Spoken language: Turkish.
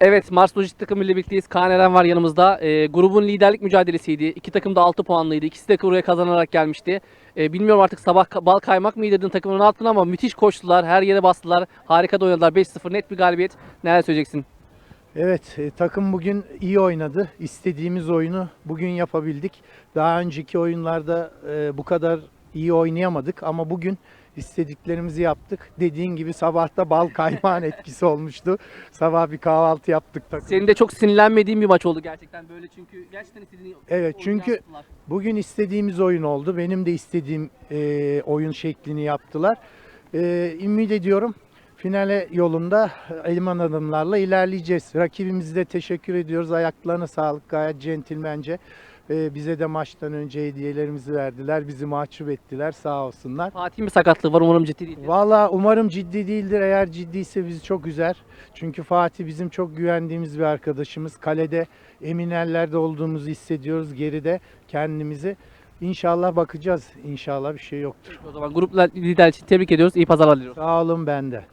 Evet Mars Lojistik takımıyla birlikteyiz. Kaan Eren var yanımızda. Ee, grubun liderlik mücadelesiydi. İki takım da 6 puanlıydı. İkisi de buraya kazanarak gelmişti. Ee, bilmiyorum artık sabah bal kaymak mı yedirdin takımın altına ama müthiş koştular. Her yere bastılar. Harika da oynadılar. 5-0 net bir galibiyet. Neler söyleyeceksin? Evet, e, takım bugün iyi oynadı. İstediğimiz oyunu bugün yapabildik. Daha önceki oyunlarda e, bu kadar iyi oynayamadık ama bugün istediklerimizi yaptık. Dediğin gibi sabahta bal kaymağın etkisi olmuştu. Sabah bir kahvaltı yaptık takım. Senin de çok sinirlenmediğin bir maç oldu gerçekten böyle çünkü gerçekten istediğin Evet, çünkü- yansıttılar. Bugün istediğimiz oyun oldu. Benim de istediğim e, oyun şeklini yaptılar. E, ümit ediyorum finale yolunda elman adımlarla ilerleyeceğiz. Rakibimize de teşekkür ediyoruz. Ayaklarına sağlık gayet centilmence. E, bize de maçtan önce hediyelerimizi verdiler. Bizi mahcup ettiler sağ olsunlar. Fatih'in bir sakatlığı var umarım ciddi değildir. Valla umarım ciddi değildir. Eğer ciddiyse bizi çok üzer. Çünkü Fatih bizim çok güvendiğimiz bir arkadaşımız. Kalede emin ellerde olduğumuzu hissediyoruz. Geride kendimizi. İnşallah bakacağız. İnşallah bir şey yoktur. O zaman grup lider için tebrik ediyoruz. İyi pazarlar diliyoruz. Sağ olun ben de.